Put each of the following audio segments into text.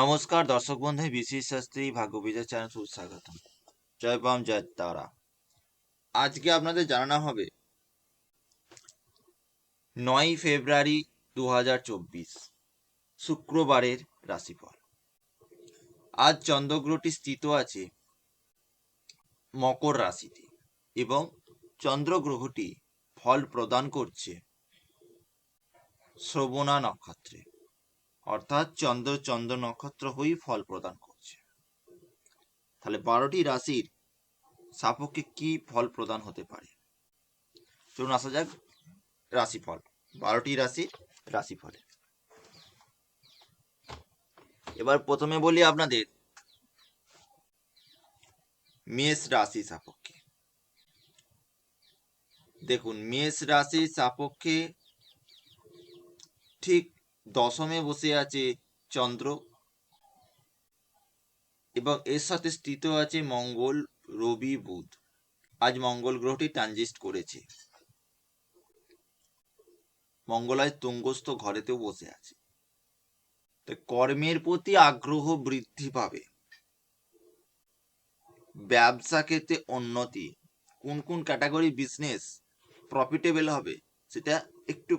নমস্কার, দর্শক বন্ধু বিশেষ শাস্ত্রী ভাগ্য বিজয় চ্যানেল সুস্বাগতম। জয় পাম জয় তারা। আজকে আপনাদের জানানো হবে, নয় ফেব্রুয়ারি দু হাজার চব্বিশ, শুক্রবারের রাশিফল। আজ চন্দ্রগ্রহটি স্থিত আছে মকর রাশিতে এবং চন্দ্রগ্রহটি ফল প্রদান করছে শ্রবণা নক্ষত্রে। অর্থাৎ চন্দ্র চন্দ্র নক্ষত্র হয়েই ফল প্রদান করছে। তাহলে বারোটি রাশির সাপেক্ষে কি ফল প্রদান হতে পারে? চলুন আসা যাক রাশিফল, বারোটি রাশির রাশিফলে। এবার প্রথমে বলি আপনাদের মেষ রাশি সাপেক্ষে। দেখুন, মেষ রাশির সাপেক্ষে ঠিক দশমে বসে আছে চন্দ্র এবং এর সাথে স্থিত আছে মঙ্গল, রবি, বুধ। আজ মঙ্গল গ্রহটি ট্রানজিস্ট করেছে। মঙ্গলায় তুঙ্গস্থ ঘরেতেও বসে আছে। তো কর্মের প্রতি আগ্রহ বৃদ্ধি পাবে। ব্যবসা ক্ষেত্রে উন্নতি। কোন কোন ক্যাটাগরি বিজনেস প্রফিটেবল হবে, সেটা একটু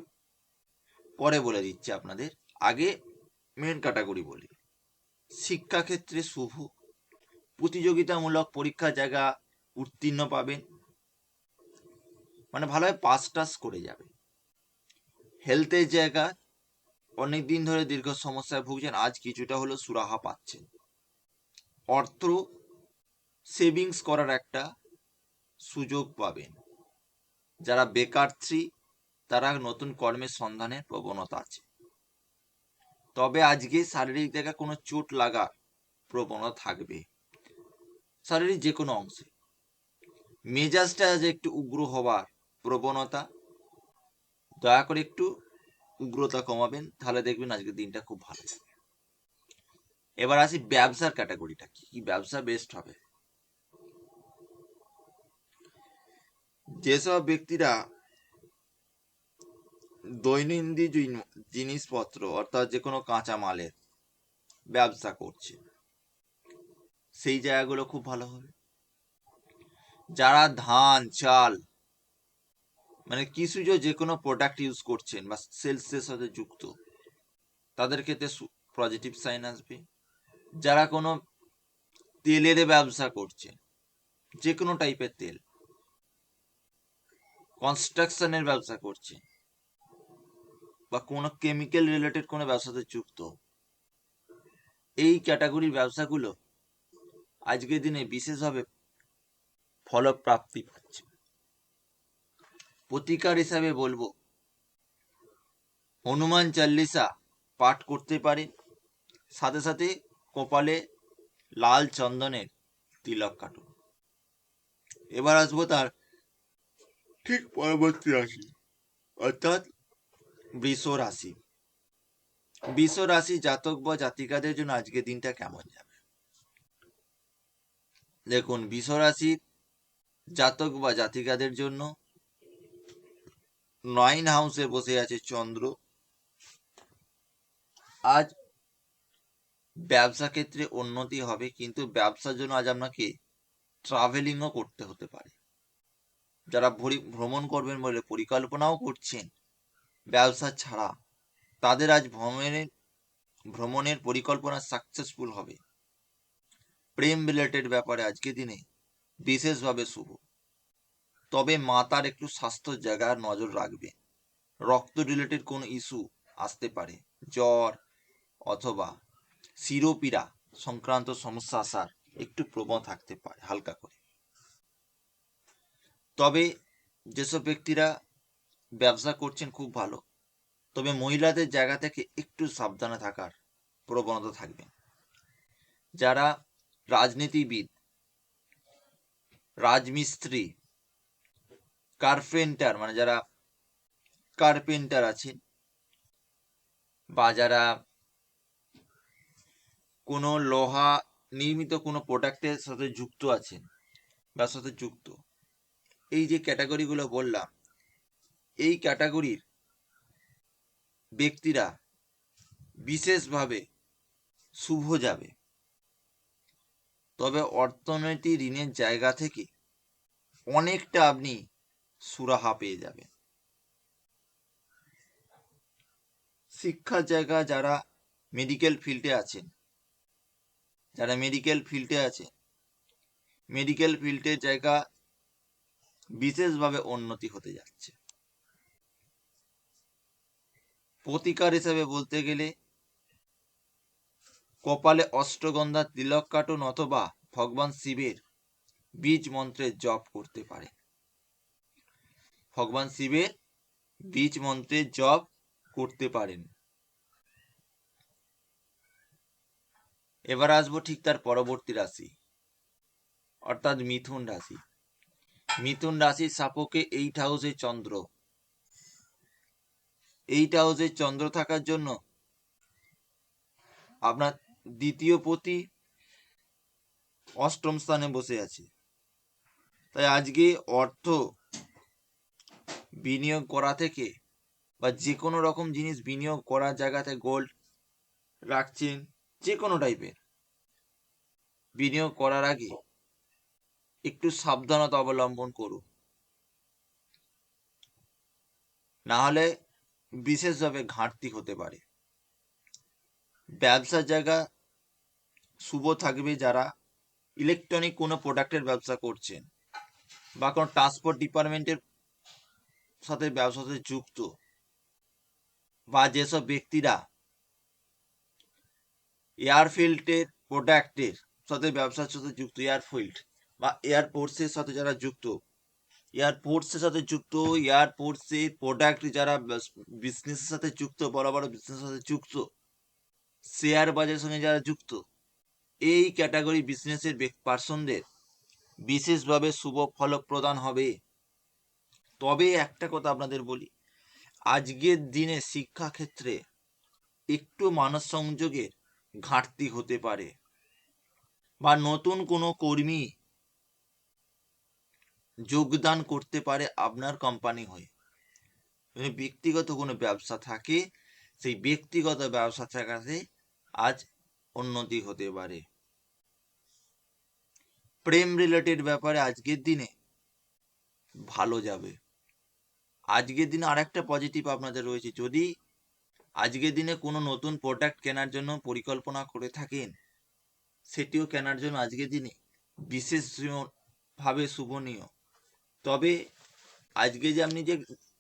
পরে বলে দিচ্ছি আপনাদের, আগে মেন ক্যাটাগরি বলি। শিক্ষাক্ষেত্রে শুভ, প্রতিযোগিতামূলক পরীক্ষা জায়গা উত্তীর্ণ পাবেন মানে ভালোভাবে পাস টাস করে যাবে। হেলথের জায়গা অনেক দিন ধরে দীর্ঘ সমস্যায় ভুগছেন, আজ কিছুটা হলো সুরাহা পাচ্ছেন। অর্থ সেভিংস করার একটা সুযোগ পাবেন। যারা বেকারত্রী তারা নতুন কর্মের সন্ধানের প্রবণতা আছে। তবে আজকে শারীরিক জায়গায় কোনো চোট লাগার প্রবণতা থাকবে। শারীরিক যে কোনো অংশে। মেজাজটা যে একটু উগ্র হবার প্রবণতা, দয়া করে একটু উগ্রতা কমাবেন, তাহলে দেখবেন আজকের দিনটা খুব ভালো এবার আসি ব্যবসার ক্যাটাগরিটা, কি কি ব্যবসা বেস্ট হবে? যেসব ব্যক্তিরা দৈনন্দিন জিন- জিনিসপত্র, অর্থাৎ যে কোনো কাঁচা মালের ব্যবসা করছে, সেই জায়গাগুলো খুব ভালো হবে। যারা ধান, চাল মানে কৃষিজ যে কোনো প্রোডাক্ট ইউজ করছেন বা সেলসের সাথে যুক্ত, তাদের ক্ষেত্রে পজিটিভ সাইন আসবে। যারা কোনো তেলের ব্যবসা করছেন, যে কোনো টাইপের তেল কনস্ট্রাকশনের ব্যবসা করছে বা কোনো কেমিক্যাল রিলেটেড কোনো ব্যবসাতে যুক্ত। এই ক্যাটাগরির ব্যবসাগুলো আজকের দিনে বিশেষভাবে ফলপ্রাপ্তি পাচ্ছে। প্রতিকার হিসাবে বলব, হনুমান চাল্লিশা পাঠ করতে পারেন, সাথে সাথে কপালে লাল চন্দনের তিলক কাটুন। এবার আসব তার ঠিক পরবর্তী রাশি, অর্থাৎ বৃষ রাশি। বৃষ রাশি জাতক বা জাতিকাদের জন্য আজকে দিনটা কেমন যাবে? দেখুন, বৃষ রাশি জাতক বা জাতিকাদের জন্য নাইন হাউসে বসে আছে চন্দ্র। আজ ব্যবসা ক্ষেত্রে উন্নতি হবে, কিন্তু ব্যবসার জন্য আজ আপনাকে ট্রাভেলিংও করতে হতে পারে। যারা ভরি- ভ্রমণ করবেন বলে পরিকল্পনাও করছেন ব্যবসা ছাড়া তাদের আজ ভ্রমণের ভ্রমণের পরিকল্পনা সাকসেসফুল হবে। প্রেম রিলেটেড ব্যাপারে আজকে দিনে বিশেষভাবে শুভ। তবে মাতার একটু স্বাস্থ্য জায়গার নজর রাখবে রক্ত রিলেটেড কোনো ইস্যু আসতে পারে, জ্বর অথবা শিরোপীড়া সংক্রান্ত সমস্যা আসার একটু প্রবণ থাকতে পারে, হালকা করে। তবে যেসব ব্যক্তিরা ব্যবসা করছেন খুব ভালো। তবে মহিলাদের জায়গা থেকে একটু সাবধানে থাকার প্রবণতা থাকবে। যারা রাজনীতিবিদ, রাজমিস্ত্রি, কার্পেন্টার মানে যারা কার্পেন্টার আছেন বা যারা কোনো লোহা, নির্মিত কোনো প্রোডাক্টের সাথে যুক্ত আছেন বা সাথে যুক্ত, এই যে ক্যাটাগরিগুলো বললাম এই ক্যাটাগরির ব্যক্তিরা বিশেষভাবে শুভ যাবে। তবে অর্থনীতি ঋণের জায়গা থেকে অনেকটা আপনি সুরাহা পেয়ে যাবেন। শিক্ষার জায়গা যারা মেডিকেল ফিল্ডে আছেন, যারা মেডিকেল ফিল্ডে আছে মেডিকেল ফিল্ডের জায়গা বিশেষভাবে উন্নতি হতে যাচ্ছে। প্রতিকার হিসেবে বলতে গেলে কপালে অষ্টগন্ধা, তিলক কাটুন অথবা ভগবান শিবের বীজ মন্ত্রের জপ করতে পারে। ভগবান শিবের বীজ মন্ত্রের জপ করতে পারেন। এবার আসব ঠিক তার পরবর্তী রাশি, অর্থাৎ মিথুন রাশি। মিথুন রাশির সাপোকে এইট হাউসে চন্দ্র। এইট হাউসে চন্দ্র থাকার জন্য। আপনার দ্বিতীয় পতি অষ্টম স্থানে বসে আছে। তাই আজকে অর্থ বিনিয়োগ করা থেকে বা যে কোনো রকম জিনিস বিনিয়োগ করার জায়গাতে গোল্ড রাখছেন যে কোনো টাইপের বিনিয়োগ করার আগে একটু সাবধানতা অবলম্বন করুন। না হলে বিশেষভাবে ঘাটতি হতে পারে। ব্যবসার জায়গা শুভ থাকবে যারা ইলেকট্রনিক কোনো প্রোডাক্টের ব্যবসা করছেন বা কোনো ট্রান্সপোর্ট ডিপার্টমেন্টের সাথে ব্যবসার সাথে যুক্ত বা যেসব ব্যক্তিরা এয়ারফিল্ডের প্রোডাক্টের সাথে ব্যবসার সাথে যুক্ত এয়ারফিল্ড বা এয়ারপোর্টসের সাথে যারা যুক্ত এয়ারপোর্টসের সাথে যুক্ত এয়ারপোর্টসের প্রোডাক্ট যারা বিজনেসের সাথে যুক্ত, বড় বড় বিজনেসের সাথে যুক্ত শেয়ার বাজারের সঙ্গে যারা যুক্ত, এই ক্যাটাগরি বিজনেসের পার্সনদের বিশেষভাবে শুভ ফল প্রদান হবে। তবে একটা কথা আপনাদের বলি, আজকের দিনে শিক্ষা ক্ষেত্রে একটু মানস সংযোগের ঘাটতি হতে পারে। বা নতুন কোনো কর্মী যোগদান করতে পারে আপনার কোম্পানি হয়ে। ব্যক্তিগত কোনো ব্যবসা থাকে, সেই ব্যক্তিগত ব্যবসা থাকাতে আজ উন্নতি হতে পারে। প্রেম রিলেটেড ব্যাপারে আজকের দিনে ভালো যাবে। আজকের দিনে আরেকটা পজিটিভ আপনাদের রয়েছে। যদি আজকের দিনে কোনো নতুন প্রোডাক্ট কেনার জন্য পরিকল্পনা করে থাকেন, সেটিও কেনার জন্য আজকের দিনে বিশেষ ভাবে শুভনীয়। তবে আজকে যে আপনি যে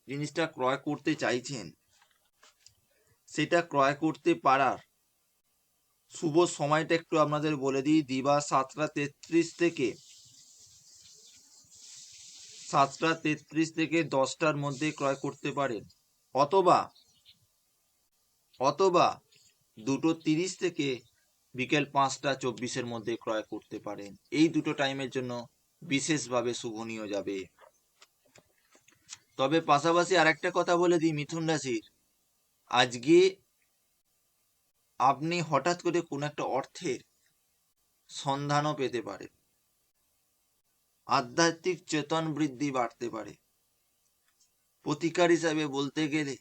জিনিসটা ক্রয় করতে চাইছেন, সেটা ক্রয় করতে পারার শুভ সময়টা একটু আপনাদের বলে দিই। দিবা সাতটা তেত্রিশ থেকে, সাতটা তেত্রিশ থেকে দশটার মধ্যে ক্রয় করতে পারেন। অথবা অথবা দুটো তিরিশ থেকে বিকেল পাঁচটা চব্বিশের মধ্যে ক্রয় করতে পারেন। এই দুটো টাইমের জন্য বিশেষভাবে শুভনীয় যাবে। তবে পাশাপাশি আরেকটা কথা বলে দিই মিথুন রাশির। আজকে আপনি হঠাৎ করে কোনো একটা অর্থের সন্ধানও পেতে পারেন। আধ্যাত্মিক চেতন বৃদ্ধি বাড়তে পারে। প্রতিকার হিসাবে বলতে গেলে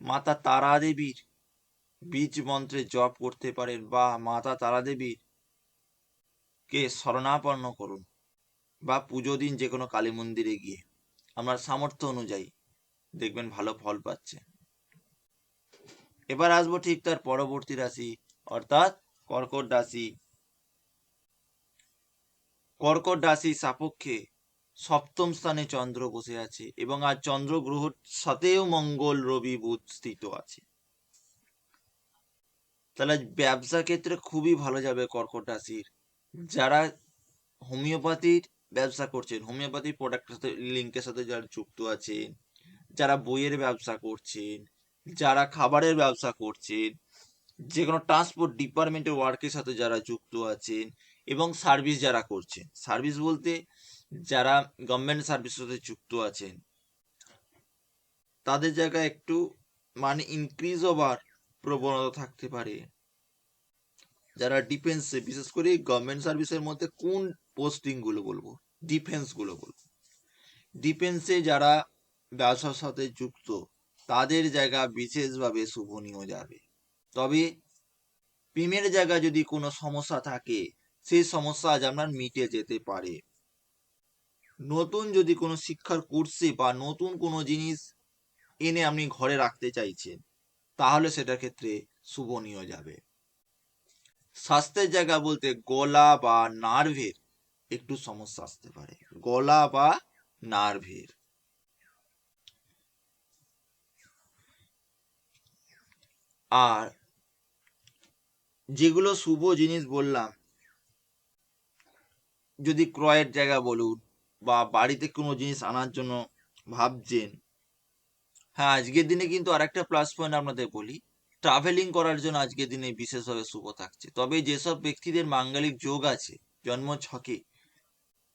মাতা তারা দেবীর বীজ মন্ত্রে জপ করতে পারেন বা মাতা তারা দেবীর কে শরণাপন্ন করুন বা পুজো দিন যে কোনো কালী মন্দিরে গিয়ে। আমার সামর্থ্য অনুযায়ী দেখবেন ভালো ফল পাচ্ছে। এবার আসব ঠিক তার পরবর্তী রাশি, অর্থাৎ কর্কট রাশি। কর্কট রাশি সাপেক্ষে সপ্তম স্থানে চন্দ্র বসে আছে এবং আর চন্দ্র গ্রহর সাথেও মঙ্গল, রবি, বুধ স্থিত আছে। তাহলে ব্যবসা ক্ষেত্রে খুবই ভালো যাবে কর্কট রাশির। যারা হোমিওপ্যাথির ব্যবসা করছেন হোমিওপ্যাথি প্রোডাক্টের সাথে লিঙ্কের সাথে যারা যুক্ত আছেন, যারা বইয়ের ব্যবসা করছেন, যারা খাবারের ব্যবসা করছেন, যে কোনো ট্রান্সপোর্ট ডিপার্টমেন্টের ওয়ার্কের সাথে যারা যুক্ত আছেন এবং সার্ভিস যারা করছেন সার্ভিস বলতে যারা গভর্নমেন্ট সার্ভিসের সাথে যুক্ত আছেন, তাদের জায়গায় একটু মানে ইনক্রিজ হবার প্রবণতা থাকতে পারে। যারা ডিফেন্সে বিশেষ করে গভর্নমেন্ট সার্ভিসের মধ্যে কোন পোস্টিংগুলো বলব? ডিফেন্সগুলো বলব। ডিফেন্সে যারা ব্যবসার সাথে যুক্ত, তাদের জায়গা বিশেষভাবে শুভনীয় যাবে। তবে প্রেমের জায়গা যদি কোনো সমস্যা থাকে সেই সমস্যা আজ আপনার মিটে যেতে পারে। নতুন যদি কোনো শিক্ষার কোর্সে বা নতুন কোনো জিনিস এনে আপনি ঘরে রাখতে চাইছেন, তাহলে সেটার ক্ষেত্রে শুভনীয় যাবে। স্বাস্থ্যের জায়গা বলতে গলা বা নার্ভের একটু সমস্যা আসতে পারে। গলা বা নার্ভের। আর যেগুলো শুভ জিনিস বললাম, যদি ক্রয়ের জায়গা বলুন বা বাড়িতে কোনো জিনিস আনার জন্য ভাবছেন হ্যাঁ আজকের দিনে কিন্তু আরেকটা প্লাস পয়েন্ট আপনাদের বলি। ট্রাভেলিং করার জন্য আজকের দিনে বিশেষভাবে শুভ থাকছে। তবে যেসব ব্যক্তিদের মাঙ্গলিক যোগ আছে, জন্ম ছকে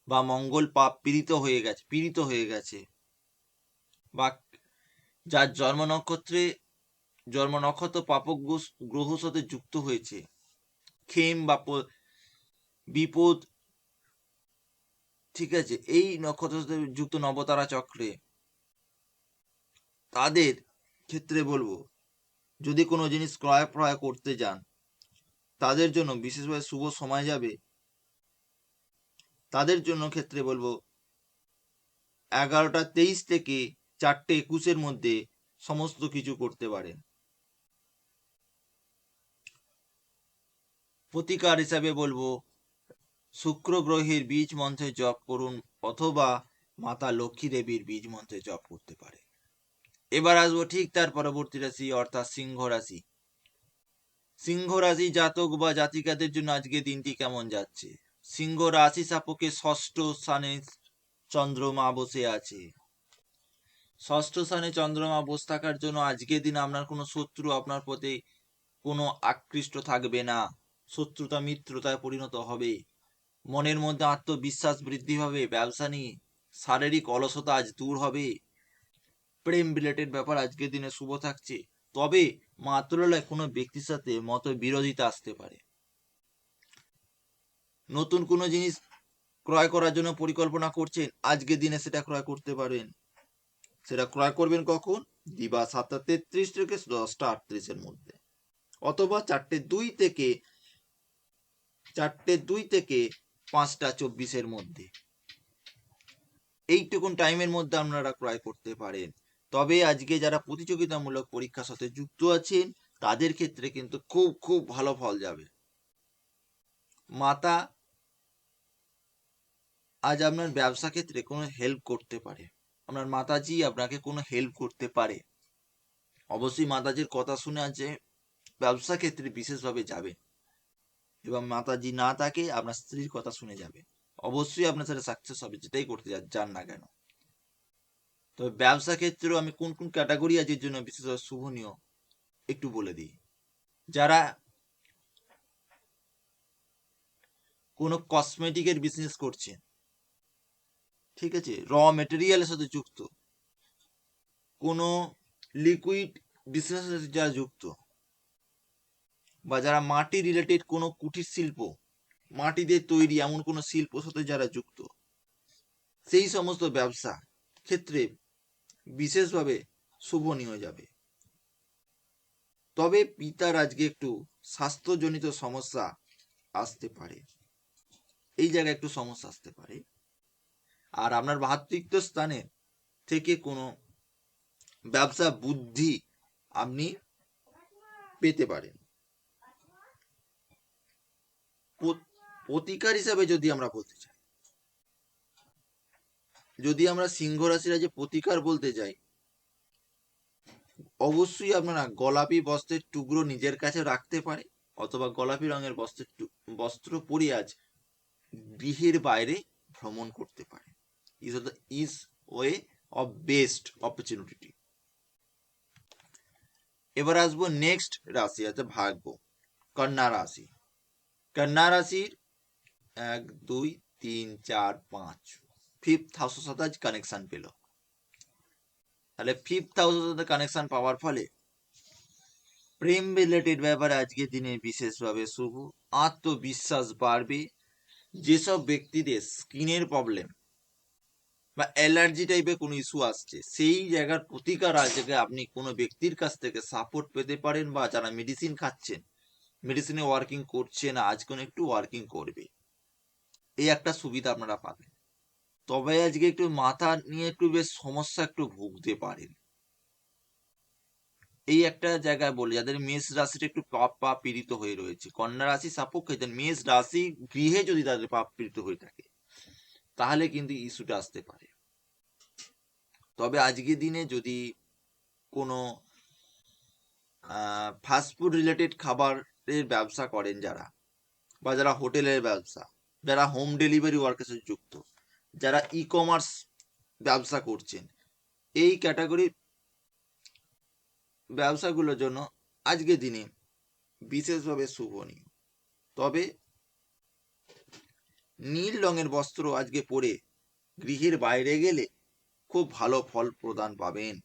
বা মঙ্গল পাপ পীড়িত হয়ে গেছে, পীড়িত হয়ে গেছে, বা যার জন্ম নক্ষত্রে, জন্ম নক্ষত্র পাপক গ্রহ সাথে যুক্ত হয়েছে খেম বা বিপদ, ঠিক আছে, এই নক্ষত্র সাথে যুক্ত নবতারা চক্রে, তাদের ক্ষেত্রে বলব যদি কোনো জিনিস ক্রয় ক্রয় করতে যান, তাদের জন্য বিশেষভাবে শুভ সময় যাবে। তাদের জন্য ক্ষেত্রে বলব, এগারোটা তেইশ থেকে চারটে একুশের মধ্যে সমস্ত কিছু করতে পারেন। প্রতিকার হিসাবে বলব, শুক্র গ্রহের বীজ মন্ত্রে জপ করুন অথবা মাতা লক্ষ্মী দেবীর বীজ মন্ত্রে জপ করতে পারে এবার আসব ঠিক তার পরবর্তী রাশি, অর্থাৎ সিংহ রাশি। সিংহ রাশি জাতক বা জাতিকাদের জন্য আজকে দিনটি কেমন যাচ্ছে? সিংহ রাশি সাপকে ষষ্ঠ স্থানে চন্দ্রমা বসে আছে। ষষ্ঠ স্থানে চন্দ্রমা বসে থাকার জন্য আজকের দিন আপনার কোনো শত্রু আপনার প্রতি কোনো আকৃষ্ট থাকবে না। শত্রুতা, মিত্রতায় পরিণত হবে। মনের মধ্যে আত্মবিশ্বাস বৃদ্ধি হবে। ব্যবসা নিয়ে শারীরিক অলসতা আজ দূর হবে। প্রেম রিলেটেড ব্যাপার আজকের দিনে শুভ থাকছে। তবে মাত্রালয় কোনো ব্যক্তির সাথে মত বিরোধিতা আসতে পারে। নতুন কোনো জিনিস ক্রয় করার জন্য পরিকল্পনা করছেন, আজকের দিনে সেটা ক্রয় করতে পারেন। সেটা ক্রয় করবেন কখন? দিবা সাতটা তেত্রিশ থেকে দশটা আটত্রিশের মধ্যে। অথবা চারটে দুই থেকে, চারটে দুই থেকে পাঁচটা চব্বিশের মধ্যে। এইটুকুন টাইমের মধ্যে আপনারা ক্রয় করতে পারেন। তবে আজকে যারা প্রতিযোগিতামূলক পরীক্ষার সাথে যুক্ত আছেন, তাদের ক্ষেত্রে কিন্তু খুব খুব ভালো ফল যাবে। মাতা, আজ আপনার ব্যবসা ক্ষেত্রে কোনো হেল্প করতে পারে। আপনার মাতাজি আপনাকে কোনো হেল্প করতে পারে। অবশ্যই মাতাজির কথা শুনে আছে ব্যবসা ক্ষেত্রে বিশেষভাবে যাবে এবং মাতাজি না থাকে আপনার স্ত্রীর কথা শুনে যাবে। অবশ্যই আপনার সাথে সাকসেস হবে, যেটাই করতে যান না কেন। তবে ব্যবসা ক্ষেত্রেও আমি কোন কোন ক্যাটাগরি আছে জন্য বিশেষভাবে শুভনীয়? একটু বলে দিই। যারা কোনো কসমেটিকের বিজনেস করছেন ঠিক আছে? র মেটেরিয়ালের সাথে যুক্ত, কোনো লিকুইড বিজনেসের সাথে যারা যুক্ত, বা যারা মাটি রিলেটেড কোনো কুটির শিল্প, মাটি দিয়ে তৈরি এমন কোনো শিল্পর সাথে যারা যুক্ত, সেই সমস্ত ব্যবসা ক্ষেত্রে বিশেষভাবে শুভনীয় যাবে। তবে পিতার আজকে একটু স্বাস্থ্যজনিত সমস্যা আসতে পারে। এই জায়গায় একটু সমস্যা আসতে পারে। আর আপনার ভাতৃত্ব স্থানে থেকে কোনো ব্যবসা বুদ্ধি আপনি পেতে পারেন। প্রতিকার হিসাবে যদি আমরা বলতে চাই যদি আমরা সিংহ রাশির যে প্রতিকার বলতে যাই, অবশ্যই আপনারা গোলাপি বস্ত্রের টুকরো নিজের কাছে রাখতে পারে, অথবা গোলাপি রঙের বস্ত্রের বস্ত্র পরে আজ গৃহের বাইরে ভ্রমণ করতে পারে। Is the is way of best opportunity এবার আসব নেক্সট রাশি, আছে ভাগ্য, কন্যা রাশি। কন্যা রাশির এক, দুই, তিন, চার, পাঁচ। ফিফথ হাউসের সাথে কানেকশন পেল। তাহলে ফিফথ হাউসের সাথে কানেকশন পাওয়ার ফলে প্রেম রিলেটেড ব্যাপারে আজকের দিনে বিশেষভাবে শুভ, আত্মবিশ্বাস বাড়বে, যেসব ব্যক্তিদের স্কিনের প্রবলেম বা অ্যালার্জি টাইপের কোনো ইস্যু আসছে, সেই জায়গার প্রতিকার আজকে আপনি কোনো ব্যক্তির কাছ থেকে সাপোর্ট পেতে পারেন বা যারা মেডিসিন খাচ্ছেন মেডিসিনে ওয়ার্কিং করছে না আজ কোনো একটু ওয়ার্কিং করবে। এই একটা সুবিধা আপনারা পাবেন। তবে আজকে একটু মাথা নিয়ে একটু বেশ সমস্যা একটু ভুগতে পারেন। এই একটা জায়গায় বলি, যাদের মেষ রাশিটা একটু পাপ পা পীড়িত হয়ে রয়েছে। কন্যা রাশি সাপোক্ষে মেষ রাশি গৃহে যদি তাদের পাপ পীড়িত হয়ে থাকে, তাহলে কিন্তু ইস্যুটা আসতে পারে। তবে আজকের দিনে যদি কোনো ফাস্টফুড রিলেটেড খাবারের ব্যবসা করেন যারা, বা যারা হোটেলের ব্যবসা, যারা হোম ডেলিভারি ওয়ার্কের সাথে যুক্ত যারা ই কমার্স ব্যবসা করছেন, এই ক্যাটাগরির ব্যবসাগুলোর জন্য আজকে দিনে বিশেষভাবে শুভনীয়। তবে নীল রঙের বস্ত্র আজকে পরে গৃহের বাইরে গেলে খুব ভালো ফল প্রদান পাবেন।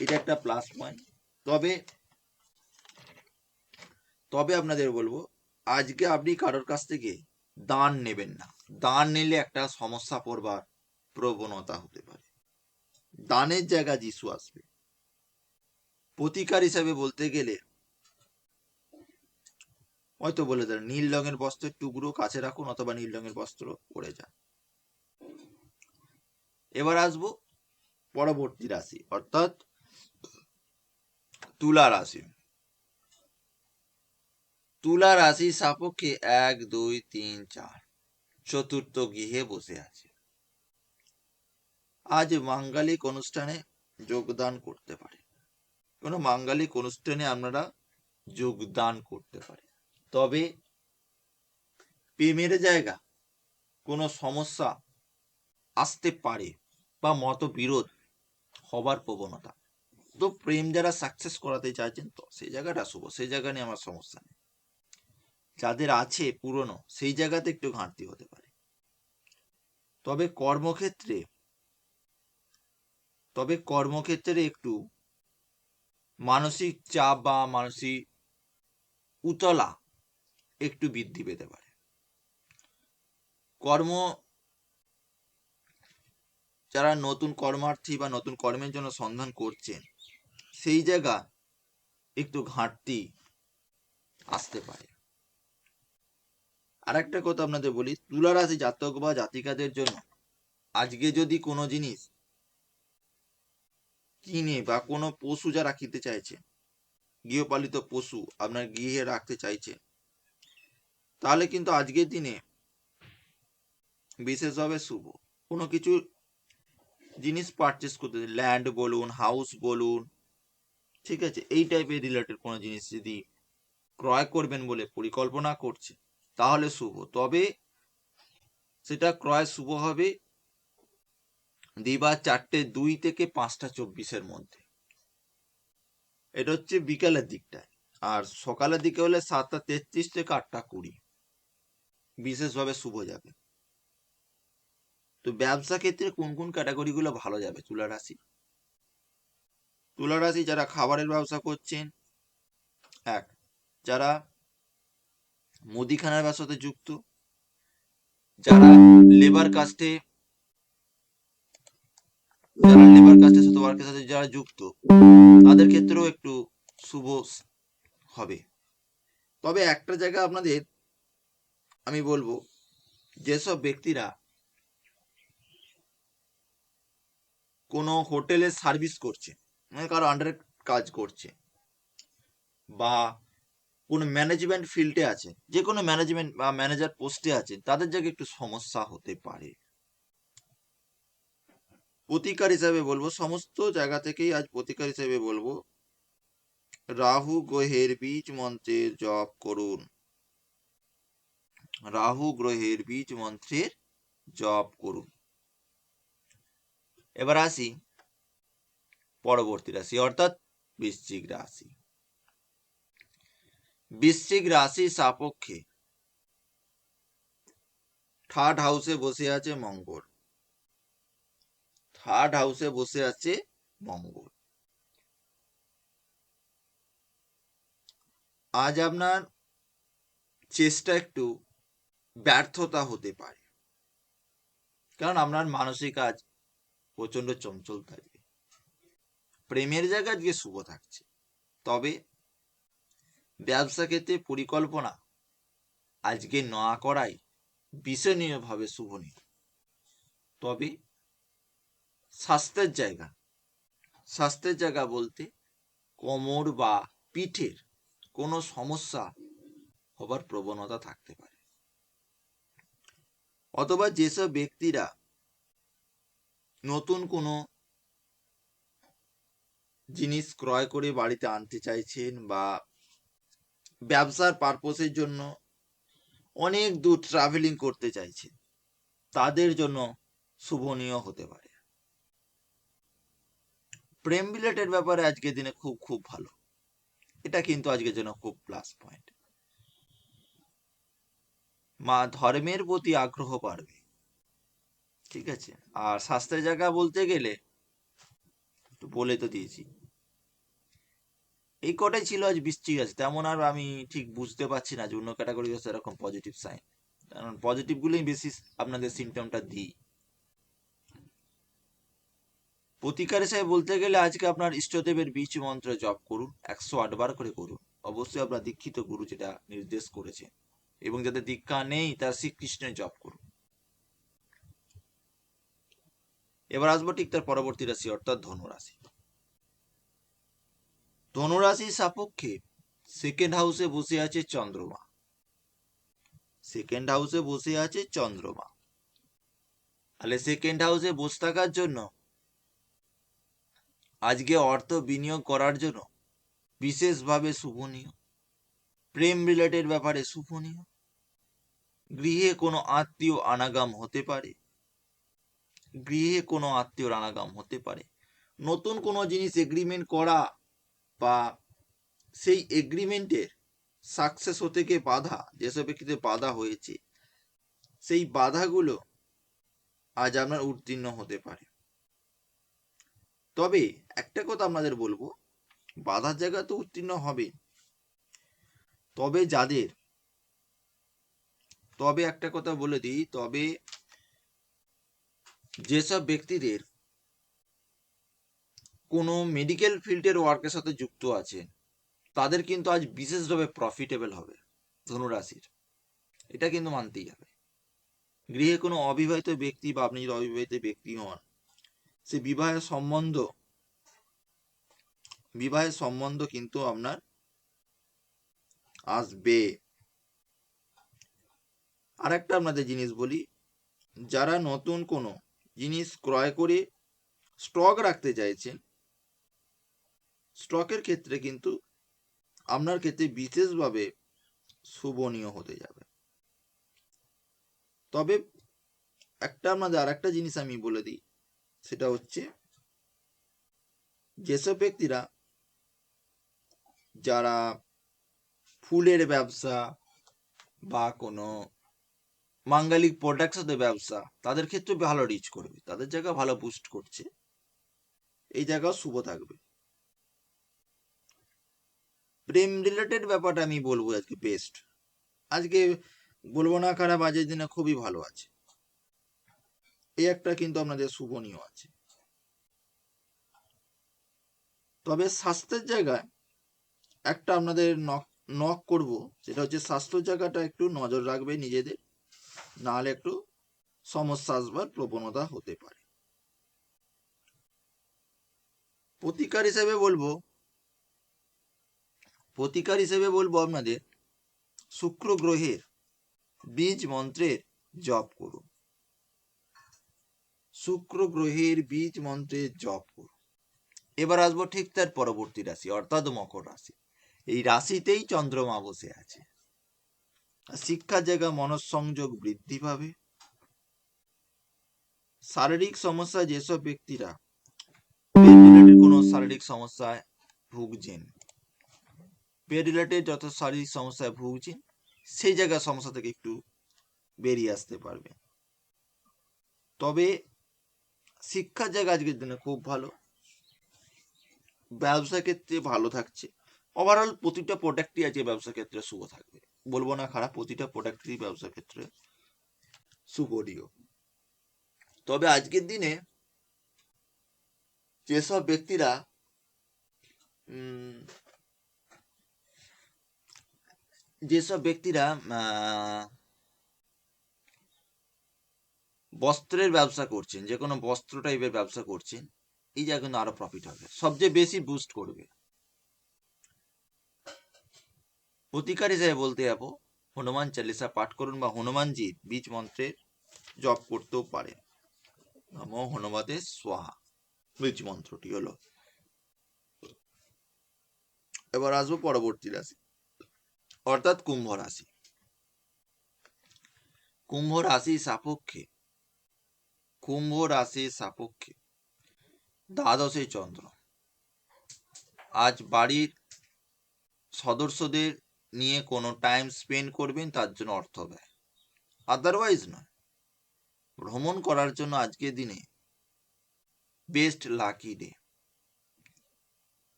এটা একটা প্লাস পয়েন্ট তবে তবে আপনাদের বলব, আজকে আপনি কারোর কাছ থেকে দান নেবেন না। দান নিলে একটা সমস্যা পড়বার প্রবণতা হতে পারে। দানের জায়গা যিশু আসবে। প্রতিকার হিসাবে বলতে গেলে, হয়তো বলে দেন, নীল রঙের বস্ত্রের টুকরো কাছে রাখুন অথবা নীল রঙের বস্ত্র পরে যান। এবার আসব পরবর্তী রাশি, অর্থাৎ তুলা রাশি। তুলা রাশি সাপেক্ষে এক, দুই, তিন, চার। চতুর্থ গৃহে বসে আছে। আজ মাঙ্গালিক অনুষ্ঠানে যোগদান করতে পারে। কোনো মাঙ্গালিক অনুষ্ঠানে আপনারা যোগদান করতে পারে। তবে প্রেমের জায়গা, কোনো সমস্যা আসতে পারে বা মতবিরোধ হবার প্রবণতা। তো প্রেম যারা সাকসেস করাতে চাইছেন, তো সেই জায়গাটা শুভ, সেই জায়গা নিয়ে আমার সমস্যা নেই। যাদের আছে পুরনো, সেই জায়গাতে একটু ঘাটতি হতে পারে। তবে কর্মক্ষেত্রে তবে কর্মক্ষেত্রে একটু মানসিক চাপ বা মানসিক উতলা একটু বৃদ্ধি পেতে পারে। কর্ম, যারা নতুন কর্মার্থী বা নতুন কর্মের জন্য সন্ধান করছেন, সেই জায়গা একটু ঘাটতি আসতে পারে। আর একটা কথা আপনাদের বলি, তুলা রাশি জাতক বা জাতিকাদের জন্য আজকে যদি কোনো জিনিস কিনে বা কোনো পশু যারা কিনতে চাইছে, গৃহপালিত পশু আপনার গৃহে রাখতে চাইছে, তাহলে কিন্তু আজকের দিনে বিশেষভাবে শুভ। কোনো কিছু জিনিস পারচেস করতে ল্যান্ড বলুন হাউস বলুন, ঠিক আছে? এই টাইপের রিলেটেড কোনো জিনিস যদি ক্রয় করবেন বলে পরিকল্পনা করছে তাহলে শুভ। তবে সেটা ক্রয় শুভ হবে দিবা চারটে দুই থেকে পাঁচটা চব্বিশের মধ্যে। এটা হচ্ছে বিকালের দিকটায় আর সকালের দিকে হলে সাতটা তেত্রিশ থেকে আটটা কুড়ি। বিশেষভাবে শুভ যাবে। তো ব্যবসা ক্ষেত্রে কোন কোন ক্যাটাগরি গুলো ভালো যাবে? তুলা রাশি। তুলা রাশি যারা খাবারের ব্যবসা করছেন, এক, যারা মুদিখানার ব্যবসাতে যুক্ত, যারা লেবার কাস্টে যারা লেবার কাস্টের সাথে ওয়ার্কের সাথে যারা যুক্ত, তাদের ক্ষেত্রেও একটু শুভ হবে। তবে একটা জায়গা আপনাদের আমি বলব, যেসব ব্যক্তিরা কোনো হোটেলে সার্ভিস করছে মানে কারও আন্ডারে কাজ করছে, বা কোনো ম্যানেজমেন্ট ফিল্ডে আছে, যে কোনো ম্যানেজমেন্ট বা ম্যানেজার পোস্টে আছে, তাদের জায়গায় একটু সমস্যা হতে পারে। প্রতিকার হিসাবে বলব, সমস্ত জায়গা থেকেই আজ প্রতিকার হিসাবে বলব, রাহু গ্রহের বীজ মন্ত্রের জপ করুন। রাহু গ্রহের বীজ মন্ত্রের জপ করুন। এবার আসি পরবর্তী রাশি, অর্থাৎ বৃশ্চিক রাশি। বৃশ্চিক রাশি সাপেক্ষে। থার্ড হাউসে বসে আছে মঙ্গল। থার্ড হাউসে বসে আছে মঙ্গল। আজ আপনার চেষ্টা একটু ব্যর্থতা হতে পারে। কারণ আপনার মানসিক আজ প্রচণ্ড চঞ্চল থাকবে। প্রেমের জায়গা আজকে শুভ থাকছে। তবে ব্যবসা ক্ষেত্রে পরিকল্পনা আজকে না করাই বিশ্বনীয়ভাবে শুভনীয় তবে স্বাস্থ্যের জায়গা। স্বাস্থ্যের জায়গা বলতে কোমর বা পিঠের কোনো সমস্যা হবার প্রবণতা থাকতে পারে। অথবা যেসব ব্যক্তিরা নতুন কোনো জিনিস ক্রয় করে বাড়িতে আনতে চাইছেন বা ব্যবসার পারপোসের জন্য অনেক দূর ট্রাভেলিং করতে চাইছে। তাদের জন্য শুভনীয় হতে পারে। প্রেম রিলেটেড ব্যাপারে আজকের দিনে খুব খুব ভালো। এটা কিন্তু আজকের জন্য খুব প্লাস পয়েন্ট মা ধর্মের প্রতি আগ্রহ বাড়বে। ঠিক আছে? আর স্বাস্থ্যের জায়গা বলতে গেলে বলে তো দিয়েছি। এই কটাই ছিল আজ বৃষ্টি আছে তেমন আর আমি ঠিক বুঝতে পারছি না যে অন্য ক্যাটাগরি আছে এরকম পজিটিভ সাইন কারণ পজিটিভ গুলোই বেশি আপনাদের সিমটমটা দিই। প্রতিকার হিসেবে বলতে গেলে আজকে আপনার ইষ্টদেবের বীজ মন্ত্র জপ করুন, একশো আট বার করে করুন। অবশ্যই আপনার দীক্ষিত গুরু যেটা নির্দেশ করেছে এবং যাদের দীক্ষা নেই, তার শ্রীকৃষ্ণের জপ করুন। এবার আসব ঠিক তার পরবর্তী রাশি, অর্থাৎ ধনুরাশি সাপেক্ষে সেকেন্ড হাউসে বসে আছে চন্দ্রমা। সেকেন্ড হাউসে বসে আছে চন্দ্রমা। তাহলে সেকেন্ড হাউসে বসে থাকার জন্য, আজকে অর্থ বিনিয়োগ করার জন্য বিশেষভাবে শুভনীয়। প্রেম রিলেটেড ব্যাপারে শুভনীয়। গৃহে কোনো আত্মীয় আনাগাম হতে পারে। গৃহে কোনো আত্মীয় আনাগাম হতে পারে। নতুন কোনো জিনিস এগ্রিমেন্ট করা বা সেই এগ্রিমেন্টের সাকসেস হতে গিয়ে বাধা যেসব ব্যক্তিতে বাধা হয়েছে, সেই বাধাগুলো আজ আপনার উত্তীর্ণ হতে পারে। তবে একটা কথা আপনাদের বলব, বাধার জায়গা তো উত্তীর্ণ হবে। তবে যাদের, তবে একটা কথা বলে দিই, তবে যেসব ব্যক্তিদের কোনো মেডিকেল ফিল্ডের ওয়ার্কের সাথে যুক্ত আছে, তাদের কিন্তু আজ বিশেষভাবে প্রফিটেবল হবে ধনুরাশির। এটা কিন্তু মানতেই হবে। গৃহে কোনো অবিবাহিত ব্যক্তি বা আপনি যদি অবিবাহিত ব্যক্তি হন, সে বিবাহের সম্বন্ধ বিবাহের সম্বন্ধ কিন্তু আপনার আসবে। আর একটা আপনাদের জিনিস বলি, যারা নতুন কোনো জিনিস ক্রয় করে স্টক রাখতে চাইছেন স্টকের ক্ষেত্রে কিন্তু আপনার ক্ষেত্রে বিশেষভাবে শুভনীয় হতে যাবে। তবে একটা আপনাদের আর একটা জিনিস আমি বলে দিই, সেটা হচ্ছে যেসব ব্যক্তিরা যারা ফুলের ব্যবসা বা কোনো মাঙ্গালিক প্রোডাক্টসের ব্যবসা, তাদের ক্ষেত্রে ভালো রিচ করবে, তাদের জায়গা ভালো বুস্ট করছে, এই জায়গাও শুভ থাকবে। প্রেম রিলেটেড ব্যাপারটা আমি বলব আজকে বেস্ট আজকে বলব না খারাপ আজের দিনে খুবই ভালো আছে। এই একটা কিন্তু আপনাদের শুভনীয় আছে। তবে স্বাস্থ্যের জায়গায় একটা আপনাদের নক করব, সেটা হচ্ছে স্বাস্থ্য জায়গাটা একটু নজর রাখবে নিজেদের, নাহলে একটু সমস্যা আসবার প্রবণতা হতে পারে। প্রতিকার হিসেবে বলব প্রতিকার হিসেবে বলব আপনাদের শুক্র গ্রহের বীজ মন্ত্রের জপ করুন। শুক্র গ্রহের বীজ মন্ত্রের জপ করুন। এবার আসব ঠিক তার পরবর্তী রাশি, অর্থাৎ মকর রাশি। এই রাশিতেই চন্দ্রমা বসে আছে। শিক্ষার জায়গা মনঃসংযোগ বৃদ্ধি পাবে। শারীরিক সমস্যা যেসব ব্যক্তিরা কোনো শারীরিক সমস্যায় ভুগছেন পেট রিলেটেড যত শারীরিক সমস্যায় ভুগছেন সেই জায়গার সমস্যা থেকে একটু বেরিয়ে আসতে পারবে। তবে শিক্ষার জায়গা আজকের দিনে খুব ভালো। ব্যবসা ক্ষেত্রে ভালো থাকছে। ওভারঅল প্রতিটা প্রোডাক্টই আজকে ব্যবসা ক্ষেত্রে শুভ থাকবে। বলব না খারাপ, প্রতিটা প্রোডাক্টই ব্যবসা ক্ষেত্রে শুভনীয়। তবে আজকের দিনে যেসব ব্যক্তিরা যেসব ব্যক্তিরা বস্ত্রের ব্যবসা করছেন, যে কোনো বস্ত্র টাইপের ব্যবসা করছেন, এই জায়গায় কিন্তু আরও প্রফিট হবে। সবচেয়ে বেশি বুস্ট করবে। প্রতিকার হিসেবে বলতে যাব, হনুমান চালিসা পাঠ করুন বা হনুমানজির বীজ মন্ত্রের জপ করতেও পারে নম হনুমতে সোহা বীজ মন্ত্রটি হলো। এবার আসব পরবর্তী রাশি। অর্থাৎ কুম্ভ রাশি। কুম্ভ রাশি সাপেক্ষে, কুম্ভ রাশি সাপেক্ষে দ্বাদশে চন্দ্র। আজ বাড়ির সদস্যদের নিয়ে কোনো টাইম স্পেন্ড করবেন, তার জন্য অর্থ ব্যয়। আদারওয়াইজ নয়। ভ্রমণ করার জন্য আজকের দিনে বেস্ট লাকি ডে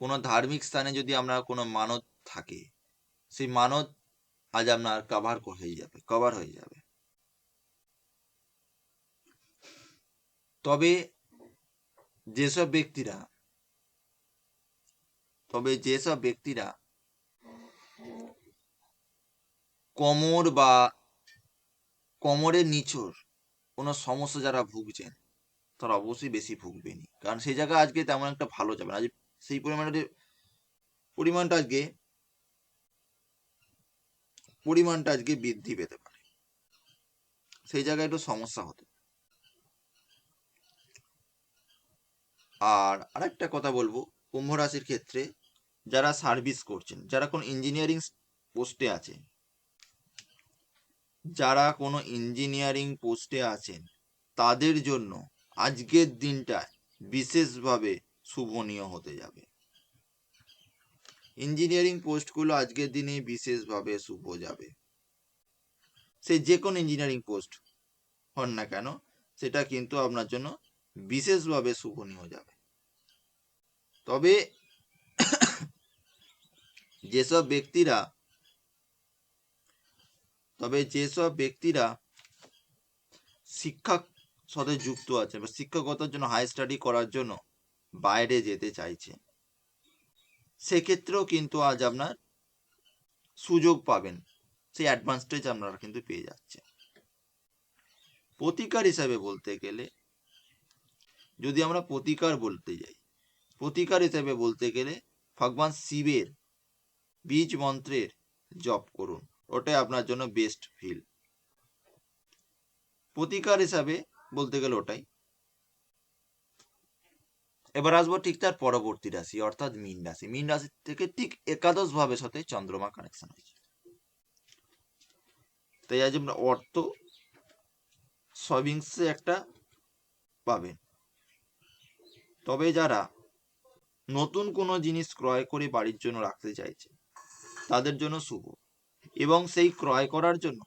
কোনো ধার্মিক স্থানে যদি আমরা কোনো মানত থাকে সেই মানত আজ আপনার কাভার হয়ে যাবে কভার হয়ে যাবে। তবে যেসব ব্যক্তিরা, তবে যেসব ব্যক্তিরা কোমর বা কোমরের নিচর কোনো সমস্যা যারা ভুগছেন, তারা অবশ্যই বেশি ভুগবেনি কারণ সেই জায়গায় আজকে তেমন একটা ভালো যাবে না। আজ সেই পরিমাণটা পরিমাণটা আজকে পরিমাণটা আজকে বৃদ্ধি পেতে পারে সেই জায়গায় একটু সমস্যা হতে। আর আরেকটা কথা বলব কুম্ভ রাশির ক্ষেত্রে যারা সার্ভিস করছেন, যারা কোন ইঞ্জিনিয়ারিং পোস্টে আছেন, যারা কোনো ইঞ্জিনিয়ারিং পোস্টে আছেন, তাদের জন্য আজকের দিনটা বিশেষভাবে শুভনীয় হতে যাবে ইঞ্জিনিয়ারিং পোস্টগুলো আজকের দিনে বিশেষভাবে শুভ যাবে। সে যে কোনো ইঞ্জিনিয়ারিং পোস্ট হন না কেন, সেটা কিন্তু আপনার জন্য বিশেষভাবে শুভনীয় যাবে। তবে যেসব ব্যক্তিরা, তবে যেসব ব্যক্তিরা শিক্ষা সাথে যুক্ত আছে বা শিক্ষকতার জন্য হাই স্টাডি করার জন্য বাইরে যেতে চাইছে সেক্ষেত্রেও কিন্তু আজ আপনার সুযোগ পাবেন। সেই অ্যাডভান্সটেজ আপনারা কিন্তু পেয়ে যাচ্ছে প্রতিকার হিসাবে বলতে গেলে, যদি আমরা প্রতিকার বলতে যাই, প্রতিকার হিসাবে বলতে গেলে ভগবান শিবের বীজ মন্ত্রের জপ করুন। ওটাই আপনার জন্য বেস্ট ফিল প্রতিকার হিসাবে বলতে গেলে ওটাই। এবার আসব ঠিক তার পরবর্তী রাশি, অর্থাৎ মীন রাশি। মীন রাশি থেকে ঠিক একাদশ ভাবের সাথে চন্দ্রমা কানেকশন হয়েছে। তাই আজ আমরা অর্থ সবিংসে একটা পাবেন। তবে যারা নতুন কোনো জিনিস ক্রয় করে বাড়ির জন্য রাখতে চাইছে, তাদের জন্য শুভ। এবং সেই ক্রয় করার জন্য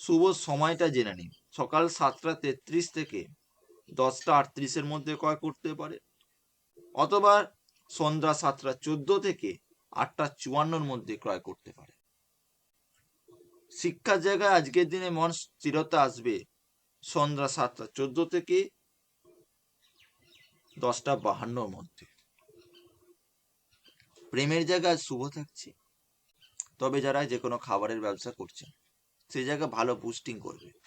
শুভ সময়টা জেনে নিন। সকাল সাতটা তেত্রিশ থেকে দশটা আটত্রিশের মধ্যে ক্রয় করতে পারে। অথবা সন্ধ্যা সাতটা চোদ্দ থেকে আটটা চুয়ান্নর মধ্যে ক্রয় করতে পারে। শিক্ষার জায়গায় আজকের দিনে মন স্থিরতা আসবে সন্ধ্যা সাতটা চোদ্দ থেকে দশটা বাহান্নর মধ্যে। প্রেমের জায়গায় শুভ থাকছে। তবে যারা যে কোনো খাবারের ব্যবসা করছেন সেই জায়গায় ভালো বুস্টিং করবে।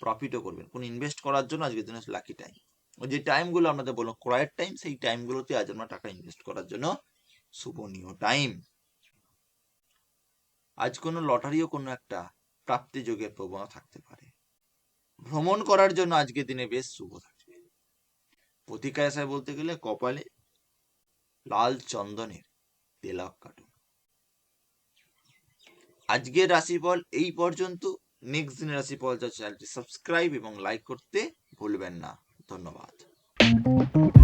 প্রফিটও করবেন। কোন ইনভেস্ট করার জন্য আজকের দিনে লাকি টাইম ওই যে টাইমগুলো আপনাদের বললাম, ক্রয়ের টাইম সেই টাইমগুলোতে আজ আমরা টাকা ইনভেস্ট করার জন্য শুভনীয় টাইম আজ কোনো লটারিও কোনো একটা প্রাপ্তি যোগের প্রবণতা থাকতে পারে। ভ্রমণ করার জন্য আজকের দিনে বেশ শুভ থাকবে। প্রতিকার হিসাবে বলতে গেলে কপালে লাল চন্দনের তেলক কাটুন। আজকের রাশিফল এই পর্যন্ত। নেক্সট দিনের রাশিফল যা চ্যানেলটি সাবস্ক্রাইব এবং লাইক করতে ভুলবেন না। ধন্যবাদ।